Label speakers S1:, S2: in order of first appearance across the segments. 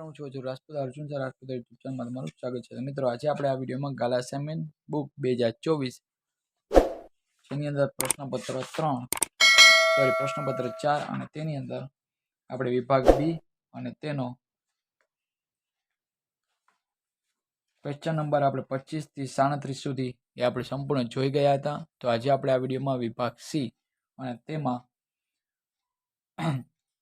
S1: મિત્રો હું છું રાજપૂત અર્જુન સર રાજપૂત યુટ્યુબ ચેનલમાં તમારું સ્વાગત છે. મિત્રો, આજે આપણે આ વિડીયોમાં ગાલા સેમેન બુક બે હજાર ચોવીસ જેની અંદર પ્રશ્નપત્ર ત્રણ સોરી પ્રશ્નપત્ર ચાર અને તેની અંદર આપણે વિભાગ બી અને તેનો ક્વેશ્ચન નંબર આપણે પચીસથી સાડત્રીસ સુધી એ આપણે સંપૂર્ણ જોઈ ગયા હતા. તો આજે આપણે આ વિડીયોમાં વિભાગ સી અને તેમાં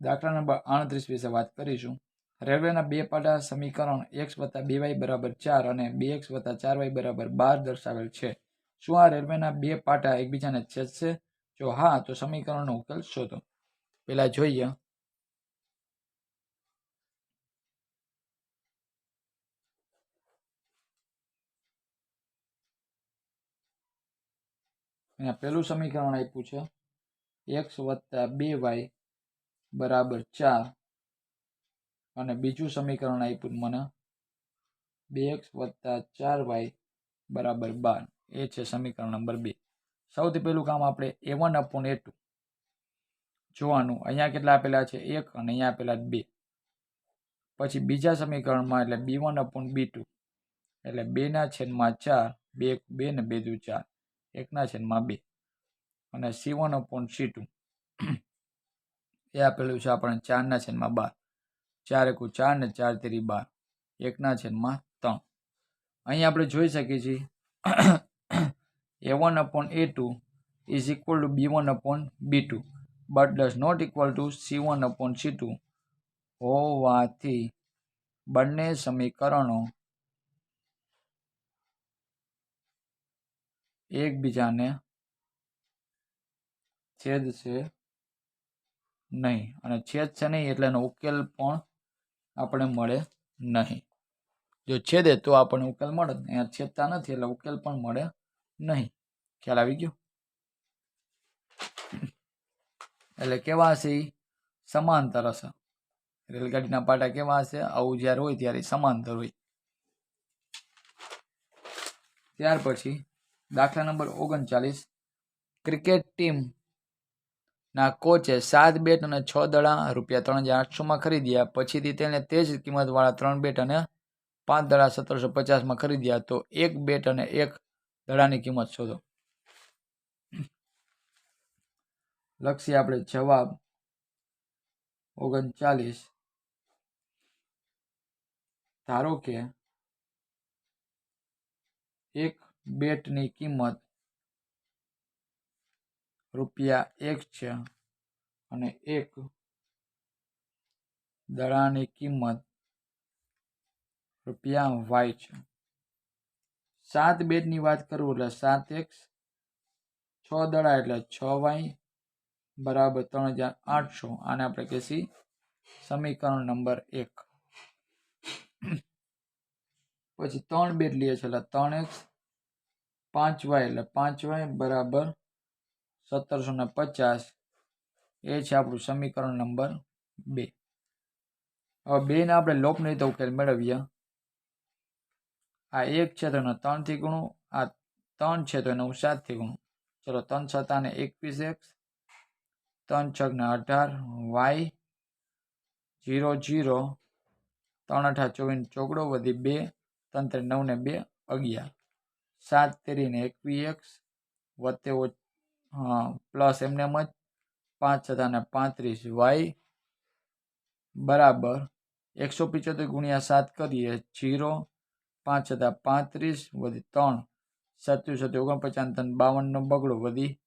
S1: દાખલા નંબર આડત્રીસ વિશે વાત કરીશું. રેલવેના બે પાટા સમીકરણ એક્સ વત્તા બે વાય બરાબર ચાર અને બે એક્સ વત્તા ચાર વાય બરાબર બાર દર્શાવેલ છે. શું આ રેલવેના બે પાટા એકબીજાને છેદશે જો હા, તો સમીકરણનો ઉકેલ શોધો. પેલા જોઈએ. અહીંયા પહેલું સમીકરણ આપ્યું છે. એક્સ વત્તા બે વાય બરાબર ચાર અને બીજું સમીકરણ આપ્યું મને બે એક્સ વત્તા ચાર વાય બરાબર બાર. એ છે સમીકરણ નંબર બે. સૌથી પહેલું કામ આપણે a one upon a two જોવાનું. અહીંયા કેટલા આપેલા છે? એક અને અહીંયા આપેલા બે. પછી બીજા સમીકરણમાં એટલે b one upon b two એટલે બેના છેદમાં ચાર, બે બે ને બે દુ ચાર. એકના છેદમાં બે. અને c one upon c two એ આપેલું છે આપણને ચારના છેદમાં બાર. ચાર એકુ ચાર ને ચાર તેરી બાર. એકના છેદમાં ત્રણ. અહીં આપણે જોઈ શકીએ છીએ. A one upon a two is equal to b one upon b two but does not equal to c one upon c two હોવાથી બંને સમીકરણો એકબીજાને છેદશે નહીં. અને છેદ છે નહીં એટલે એનો ઉકેલ પણ આપણે મળે નહીં. જો છેદે તો આપણને ઉકેલ મળે અહીંયા છેદતા નથી એટલે ઉકેલ પણ મળે નહીં. ખ્યાલ આવી ગયો? એટલે કેવા હશે ઈ? સમાંતર હશે. રેલગાડીના પાટા કેવા હશે? આવું જ્યારે હોય ત્યારે સમાંતર હોય. ત્યાર પછી દાખલા નંબર ઓગણચાલીસ. ક્રિકેટ ટીમ ના, કોચે સાત બેટ અને છ દડા રૂપિયા ત્રણ હજાર આઠસોમાં ખરીદ્યા. પછીથી તેણે તે જ કિંમતવાળા ત્રણ બેટ અને પાંચ દડા સત્તરસો પચાસમાં ખરીદ્યા. તો એક બેટ અને એક દડાની કિંમત શોધો. લક્ષી આપણે જવાબ ઓગણચાલીસ. ધારો કે એક બેટની કિંમત રૂપિયા એક છે અને એક દડાની કિંમત રૂપિયા વાય છે. સાત બેટની વાત કરું એટલે સાત એક્સ, છ દડા એટલે છ વાય બરાબર ત્રણ હજાર આઠસો. આને આપણે કહેશી સમીકરણ નંબર એક. પછી ત્રણ બેટ લઈએ છીએ એટલે ત્રણ એક્સ, પાંચ વાય એટલે પાંચ વાય બરાબર સત્તરસો ને પચાસ. એ છે આપણું સમીકરણ નંબર બે. હવે બેને આપણે લોપ નહીં તો ઉકેલ મેળવીએ. આ એક છે તો એને ત્રણથી ગુણું, આ ત્રણ છે તો એને હું સાતથી ગુણું. ચલો ત્રણ છતાં ને એકવીસ એક્સ, ત્રણ છક ને અઢાર, વાય, જીરો જીરો, ત્રણ અઠા ચોવીસ ચોકડો વધી બે, ત્રણ ત્રણ નવ ને બે, અગિયાર. સાત તેરી ને એકવીસ એક્સ વત્તે પ્લસ એમને એમ જ પાંચ છતાં ને પાંત્રીસ. વાય બરાબર. એકસો પિચોતેર ગુણ્યા સાત કરીએ, જીરો. પાંચ છતાં પાંત્રીસ, વધી ત્રણ. સત્યુ સત્યુ ઓગણપચાસ, ત્રણ બાવનનો બગડો, વધી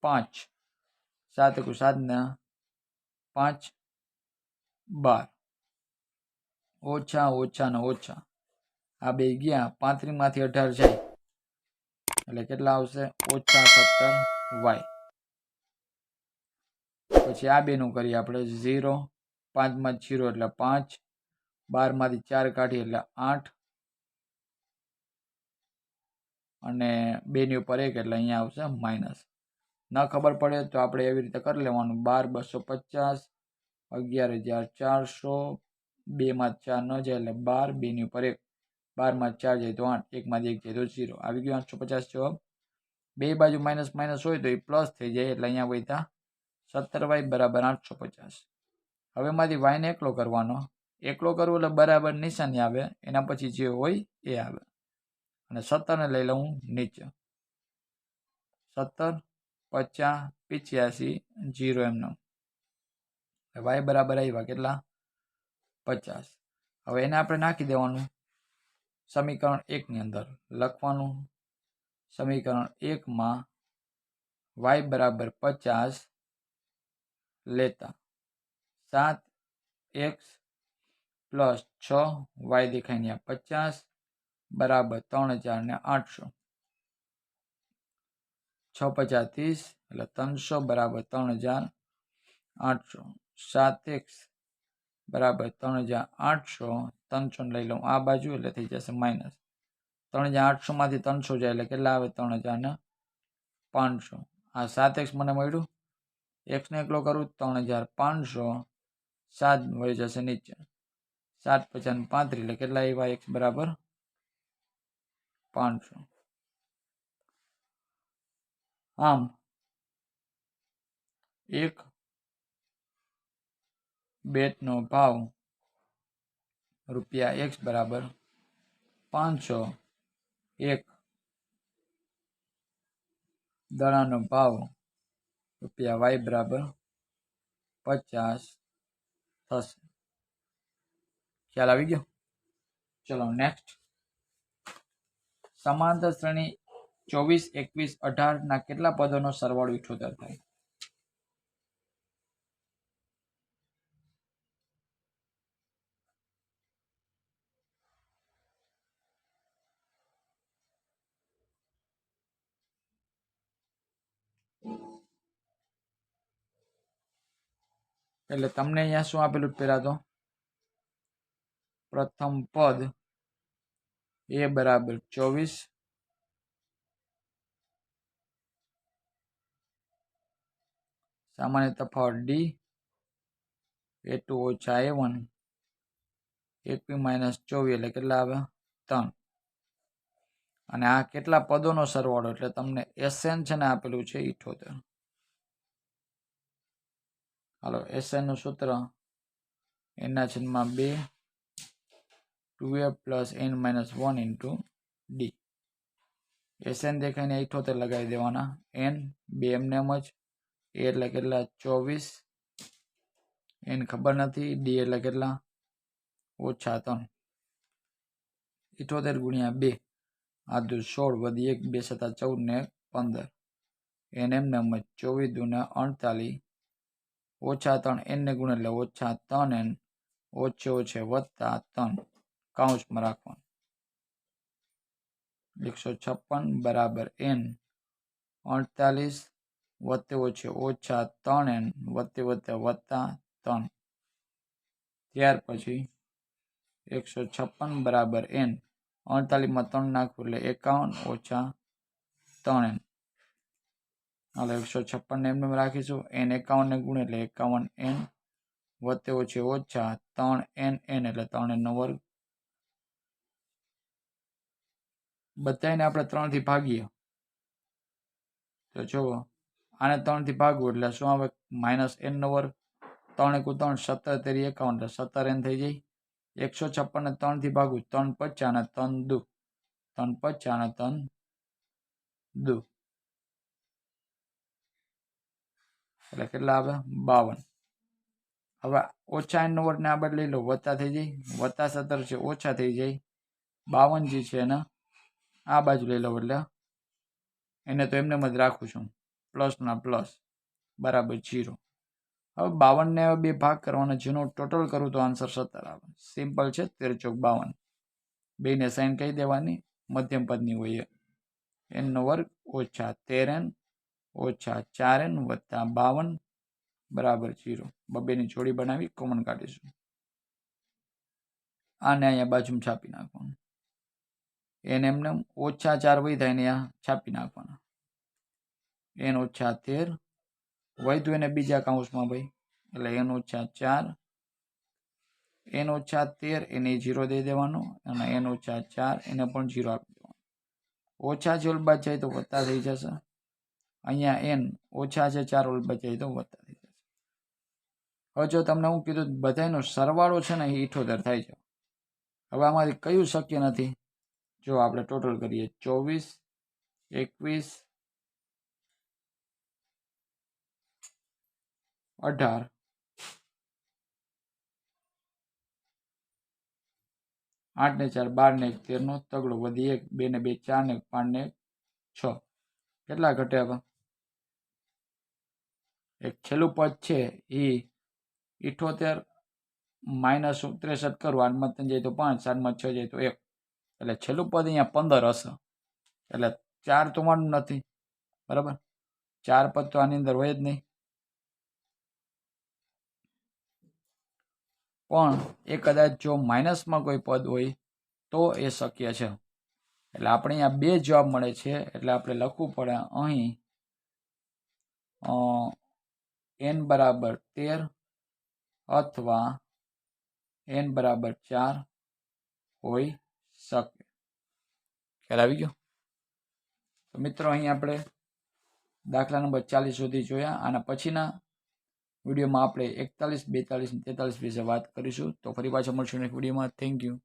S1: પાંચ. સાત એકુ સાતના પાંચ બાર. ઓછા ઓછા ને ઓછા. આ બે ગયા, પાંત્રીસમાંથી અઢાર જાય. એટલે કેટલા આવશે? ઓછા સત્તર. વાય. પછી આ બેનું કરીએ આપણે ઝીરો, પાંચમાં જીરો એટલે પાંચ, બારમાંથી ચાર કાઢીએ એટલે આઠ, અને બેની ઉપર એક એટલે અહીંયા આવશે માઇનસ. ન ખબર પડે તો આપણે એવી રીતે કરી લેવાનું. બાર બસો પચાસ, અગિયાર હજાર ચારસો, બેમાં ચાર ન જાય એટલે બાર, બેની ઉપર એક. બારમાં ચાર જાય તો આઠ, એકમાંથી એક જાય તો ઝીરો. આવી ગયો આઠસો પચાસ જવાબ. બે બાજુ માઇનસ માઇનસ હોય તો એ પ્લસ થઈ જાય એટલે અહીંયા વધ્યા સત્તર વાય બરાબર આઠસો પચાસ. હવે માંથી વાયને એકલો કરવાનો. એકલો કરવો એટલે બરાબર નિશાની આવે, એના પછી જે હોય એ આવે. અને સત્તરને લઈ લઉં નીચે. સત્તર પચાસ પિચ્યાસી જીરો એમનો વાય બરાબર આવ્યા કેટલા? પચાસ. હવે એને આપણે નાખી દેવાનું. સમીકરણ એકની અંદર લખવાનું. સમીકરણ એકમાં વાય બરાબર પચાસ લેતા. સાત એક્સ પ્લસ છ વાય દેખાય પચાસ બરાબર ત્રણ હજાર ને આઠસો. છ પચાસ ત્રીસ એટલે ત્રણસો બરાબર ત્રણ હજાર આઠસો. સાત એક્સ બરાબર ત્રણ હજાર આઠસો. ત્રણસો લઈ લઉં આ બાજુ એટલે થઈ જશે માઇનસ ત્રણ હજાર આઠસોમાંથી ત્રણસો જાય, એટલે કેટલા આવે? ત્રણ હજાર ને પાંચસો. આ સાત એક્સ મને મળ્યું. એક્સને એકલો કરું ત્રણ હજાર પાંચસો. સાત વળી જશે નીચે. સાત પચાસ પાંત્રીસ, એટલે કેટલા એવા એક્સ બરાબર પાંચસો. આમ, એક બેટનો ભાવ રૂપિયા એક્સ બરાબર પાંચસો. એક દડાનો ભાવ રૂપિયા વાય બરાબર પચાસ થશે ખ્યાલ આવી ગયો ચલો નેક્સ્ટ સમાંતર શ્રેણી ચોવીસ એકવીસ અઢાર ના કેટલા પદોનો સરવાળો ઇઠોતેર થાય એટલે તમને અહીંયા શું આપેલું પેલા તો? પ્રથમ પદ એ બરાબર ચોવીસ. સામાન્ય તફાવત ડી. એ ટુ ઓછા એ વન. એકવી માઇનસ ચોવીસ એટલે કેટલા આવે? ત્રણ. અને આ કેટલા પદોનો સરવાળો? એટલે તમને એસએન છે ને આપેલું છે ઇઠોતેર હાલો એસએનનું સૂત્ર એના છેદમાં બે, two a plus n minus one into d. S N દેખાઈને ઇઠોતેર લગાવી દેવાના. એન, બે એમને એમ જ. એ એટલે કેટલા? ચોવીસ. એન ખબર નથી. ડી એટલે કેટલા? ઓછા ત્રણ. ઇઠોતેર ગુણ્યા બે. આ દુ સોળ વધી એક, બે સત્તા ચૌદ ને પંદર. એન એમને એમ જ. ચોવીસ દુને અડતાલીસ. ઓછા ત્રણ એનને ગુણ એટલે ઓછા ત્રણ એન ઓછે ઓછે વત્તા ત્રણ. કાઉન્સમાં રાખવાનું. એકસો છપ્પન બરાબર એન અડતાલીસ વત્તે ઓછે ઓછા ત્રણ એન વત્તે વત્તે વત્તા ત્રણ. ત્યાર પછી એકસો છપ્પન બરાબર એન અડતાલીસમાં ત્રણ નાખવું એટલે એકાવન ઓછા ત્રણ એન હાલો એકસો છપ્પનને એમને રાખીશું. એન એકાવનને ગુણ એટલે એકાવન એન વત્તે ઓછે ઓછા ત્રણ એન એન એટલે ત્રણ એનનો વર્ગ. બધાને આપણે ત્રણથી ભાગીએ. તો જુઓ, આને ત્રણથી ભાગવું એટલે શું આવે? માઇનસ એન નો વર્ગ. ત્રણ એકુ ત્રણ, સત્તર તેરી એકાવન એટલે સત્તર એન થઈ જાય. એકસો છપ્પન ને ત્રણથી ભાગવું, ત્રણ પચાસ અને ત્રણ દુ. ત્રણ પચાસ અને ત્રણ દુ. એટલે કેટલા આવે? બાવન. હવે ઓછા એન નો આ બદલી લો. વત્તા થઈ જાય. વત્તા સત્તર છે, ઓછા થઈ જાય. બાવન જે છે એને આ બાજુ લઈ લો એટલે. એને તો એમને જ રાખું છું. પ્લસના પ્લસ. બરાબર જીરો. હવે બાવનને હવે બે ભાગ કરવાના જેનો ટોટલ કરું તો આન્સર સત્તર આવે. સિમ્પલ છે, તેર ચોક બાવન. બેને સાઇન કહી દેવાની. મધ્યમ પદની હોય એનનો વર્ગ ઓછા તેર એન ઓછા ચાર એન વત્તા બાવન બરાબર જીરો. બબેની જોડી બનાવી કોમન કાઢીશું. આને અહીંયા બાજુમાં છાપી નાખવાનું. એને એમને ઓછા ચાર વહી થાય ને અહીંયા છાપી નાખવાના. એન ઓછા તેર વૈધું એને બીજા કાઉન્સમાં ભાઈ. એટલે એન ઓછા ચાર, એન ઓછા તેર, એને જીરો દઈ દેવાનો અને એન ઓછા ચાર, એને પણ જીરો આપી દેવાનો. ઓછા જેલ બાદ જાય તો વત્તા થઈ જશે. અહીંયા એન ઓછા છે, ચાર ઓલ બચાવી તો વત્તા થઈ જશે. હવે જો તમને હું કીધું બધાનો સરવાળો છે ને એ ઇઠોતેર થાય છે. હવે આમાંથી કયું શક્ય નથી? જો આપણે ટોટલ કરીએ, ચોવીસ, એકવીસ, અઢાર. આઠ ને ચાર, બાર ને એક, તેરનો તગડો વધી એક, બે ને બે, ચાર ને પાંચ ને છ. કેટલા ઘટે હવે? એક છેલ્લું પદ છે એ ઇઠોતેર માઇનસ ત્રેસઠ કરું, આઠમાં ત્રણ જાય તો પાંચ, સાતમાં છ જાય તો એક. એટલે છેલ્લું પદ અહીંયા પંદર હશે. એટલે ચાર તો માનું નથી. બરાબર? ચાર પદ તો આની અંદર હોય જ નહીં. પણ એ કદાચ જો માઇનસમાં કોઈ પદ હોય તો એ શક્ય છે. એટલે આપણે અહીંયા બે જવાબ મળે છે. એટલે આપણે લખવું પડે અહીં એન બરાબર તેર અથવા એન બરાબર ચાર હોઈ શકે. ખ્યાલ આવી ગયો? તો મિત્રો અહીં આપણે દાખલા નંબર ચાલીસ સુધી જોયા આના પછીના વિડીયોમાં આપણે એકતાલીસ, બેતાલીસ તેતાલીસ વિશે વાત કરીશું. તો ફરી પાછા મળશું નેક્સ્ટ વિડીયોમાં. Thank you